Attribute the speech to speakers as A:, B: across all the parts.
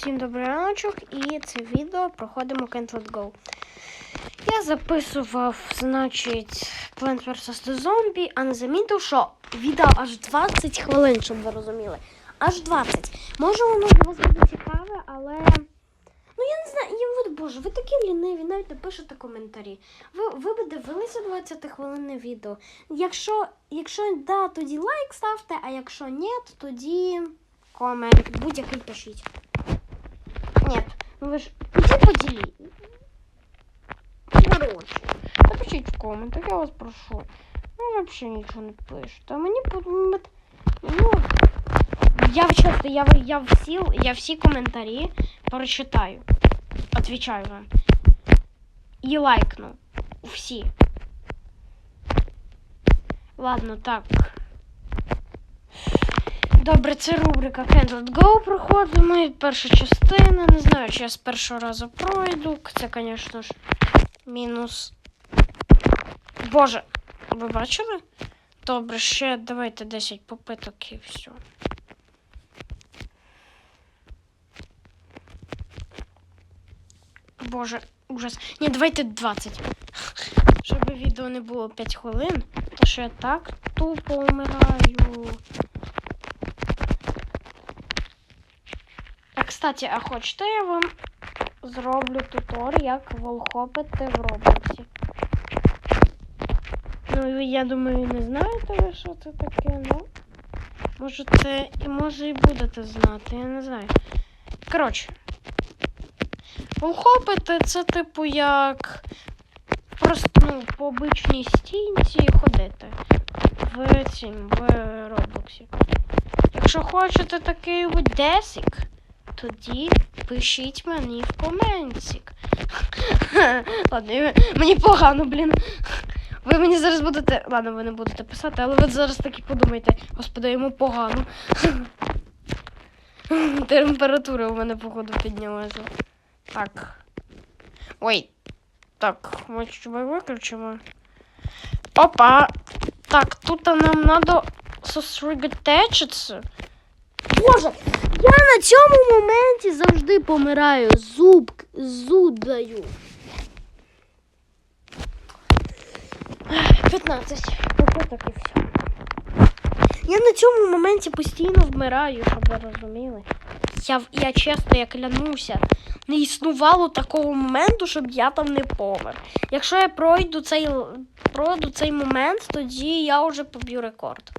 A: Всім добрий раночок і це відео проходимо Can't Go. Я записував, значить, Plant vs. The Zombie, а не замітив, що відео аж 20 хвилин, щоб ви розуміли. Аж 20. Може воно для вас буде цікаве, але. Ну я не знаю, я, боже, ви такі ліниві, навіть не пишете коментарі. Ви, ви б дивилися 20 хвилинне відео. Якщо, якщо да, тоді лайк ставте, а якщо ні, тоді комент будь-який пишіть. Ні, ну ви ж тоді поділіть. Коротше, напишіть в коментах, я вас прошу. Ну, взагалі нічого не пишете. А мені подумати. Ну, я чесно, я, я, всі, я всі коментарі прочитаю. Отвечаю вам. І лайкну. Всі. Ладно, так. Добре, це рубрика Can't Go проходимо. Перша частина. Не знаю, чи я з першого разу пройду. Це, звісно ж, мінус. Боже, ви бачили? Добре, ще давайте 10 попиток і все. Боже, ужас. Ні, давайте 20. Щоб відео не було 5 хвилин, то що я так тупо вмираю. Кстати, а хочете я вам зроблю тутор, як волхопити в Роблоксі? Ну, я думаю, не знаєте ви, що це таке, ну. Може це і може і будете знати, я не знаю. Коротше. Волхопити це типу як просто ну, по обичній стінці ходити в цім в Роблоксі. Якщо хочете такий десик, тоді пишіть мені в коментик. Ладно, мені погано, блін. Ви мені зараз будете. Ладно, ви не будете писати, але ви зараз таки подумайте, господи, йому погано. Температура у мене, походу, піднялася. Так. Ой. Так, ми чуть виключимо. Опа! Так, тут нам надо сосредоточитися. Боже, я на цьому моменті завжди помираю. Зуб, зуб даю. 15. Попиток і все. Я на цьому моменті постійно вмираю, щоб ви розуміли. Я, я чесно, я клянуся, не існувало такого моменту, щоб я там не помер. Якщо я пройду цей, пройду цей момент, тоді я вже поб'ю рекорд.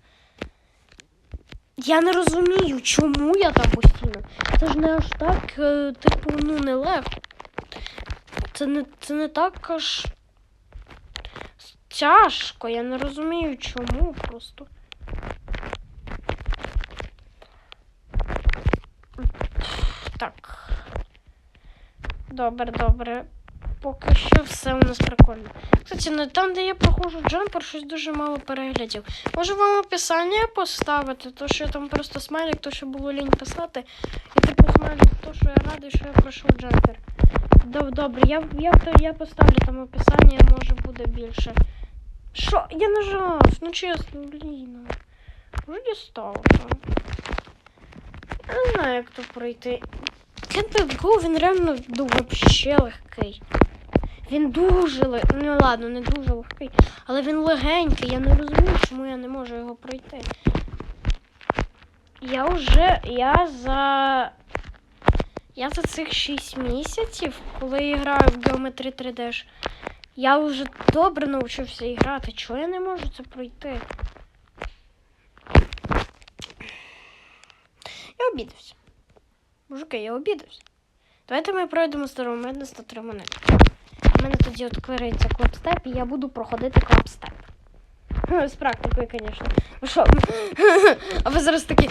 A: Я не розумію, чому я там постійно. Це ж не аж так, е, типу, ну, нелегко. Це не, це не так аж тяжко. Я не розумію, чому просто. Так. Добре, добре. Поки що все у нас прикольно. Кстати, ну там, де я проходжу джампер, щось дуже мало переглядів. Можу вам описання поставити, то що я там просто смайлик, то що було лінь писати. І типу смайлик, то що я радий, що я пройшов джампер. Добре, я, я, я поставлю там описання, може буде більше. Що? Я нажав, ну чесно, блін. Вже дістав там. Я не знаю, як то пройти. Let Go, він реально ну, вообще легкий. Він дуже легкий. Ну ладно, не дуже легкий, але він легенький. Я не розумію, чому я не можу його пройти. Я вже. Я за. Я за цих 6 місяців, коли я граю в Geometry 3D, я вже добре навчився грати. Чого я не можу це пройти? Я обідався. Мужики, я обідався. Давайте ми пройдемо старомедне 103 монети. Мене тоді відкриється клапстеп, і я буду проходити клапстеп. З практикою, звісно. Ви? А ви зараз такі.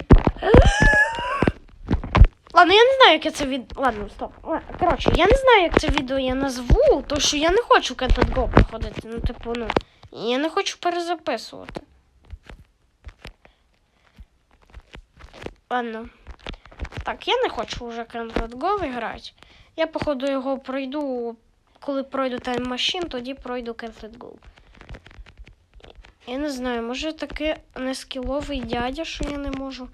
A: Ладно, я не знаю, як я це від. Ладно, стоп. Коротше, я не знаю, як це відео я назву, тому що я не хочу Let Go проходити. Ну, типу, ну. Я не хочу перезаписувати. Ладно. Так, я не хочу вже Let Go грати. Я, походу, його пройду, коли пройду Time Machine, тоді пройду Can't Go. Я не знаю, може таке нескіловий дядя, що я не можу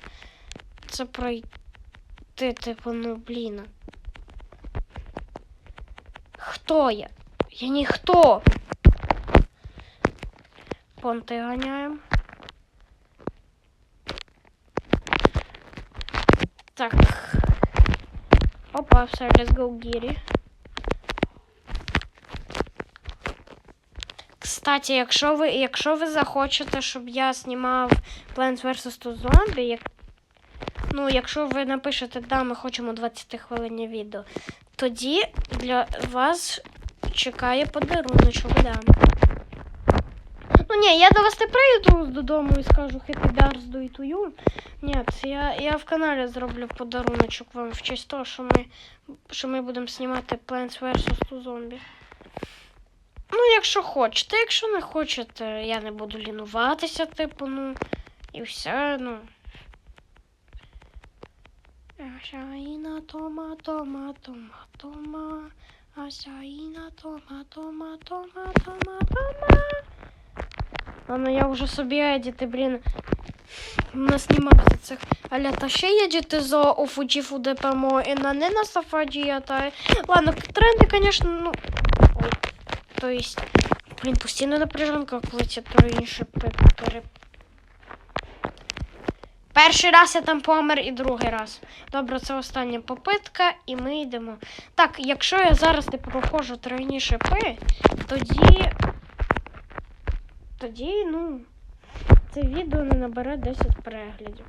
A: це пройти. типу, ну, блін. Хто я? Я ніхто. Понти ганяємо. Так. Опа, все, let's go, Гірі. Кстати, якщо ви, якщо ви захочете, щоб я знімав Plants vs. to Zombie, як... ну, якщо ви напишете, да, ми хочемо 20 хвилинні відео, тоді для вас чекає подаруночок, да. Ну ні, я до вас не прийду додому і скажу Happy Birthday to you. Ні, я, я в каналі зроблю подаруночок вам в честь того, що ми, що ми будемо знімати Plants vs. to Zombie. Ну, якщо хочете, якщо не хочете, я не буду лінуватися, типу, ну, і все, ну. Ашаїна тома, тома, тома, тома. Ашаїна тома, тома, тома, тома, тома. Ладно, я вже собі едіти, блін. Наснімався цих. Аля, та ще едіти за офуджіфу ДПМО і на не на сафаджі, та. Ладно, тренди, конечно, ну. То есть, блін, постійно напряженка, коли ці троїні шипи пере... Перший раз я там помер і другий раз. Добре, це остання попитка, і ми йдемо. Так, якщо я зараз не проходжу тройні шипи, тоді. Тоді, ну, це відео не набере 10 переглядів.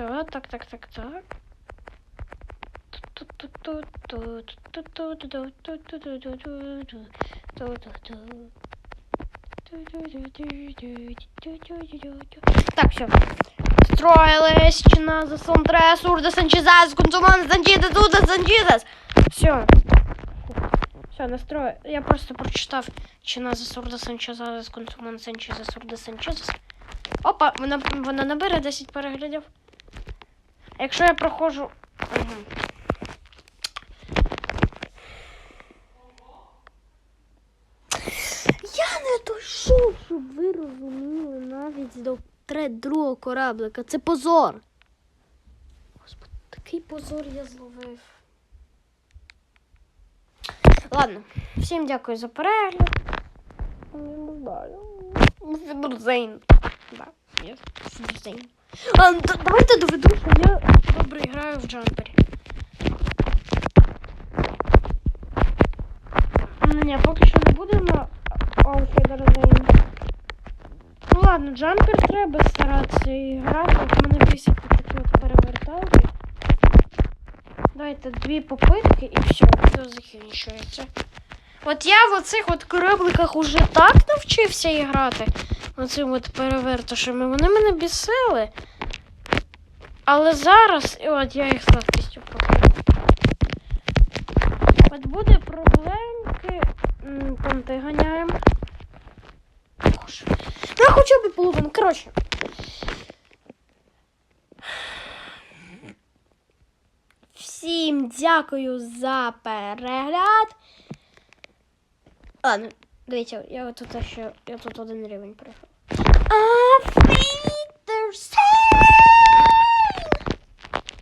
A: Все, так, так, так, так. Так, все. Строилась чина за сонтрес, урда санчизас, консуман санчизас, урда санчизас. Все. Все, настрою. Я просто прочитав чина за сурда санчизас, консуман санчизас, урда санчизас. Опа, вона, вона набере 10 переглядів. Якщо я проходжу. Угу. Я не дійшов, щоб ви розуміли навіть до другого кораблика. Це позор. Господи, такий позор я зловив. Ладно, всім дякую за перегляд. Не знаю. Фідерзейн. Да, є Фідерзейн. А, давайте доведу, що я добре граю в джампері. Ні, поки що не будемо. О, Фідерзейн. Ну ладно, джампер треба старатися і грати. От мене бісять такі от переверталки. Дайте дві попитки і все, відео закінчується. От я в оцих от корабликах уже так навчився грати. Оцим от перевертушами. Вони мене бісили. Але зараз, і от я їх з легкістю покажу. От буде проблемки. М, Там ти ганяємо. Ну, хоча б половину. Коротше. Всім дякую за перегляд. Ладно, дивіться, я тут ще я тут один рівень пройшов. А, фі!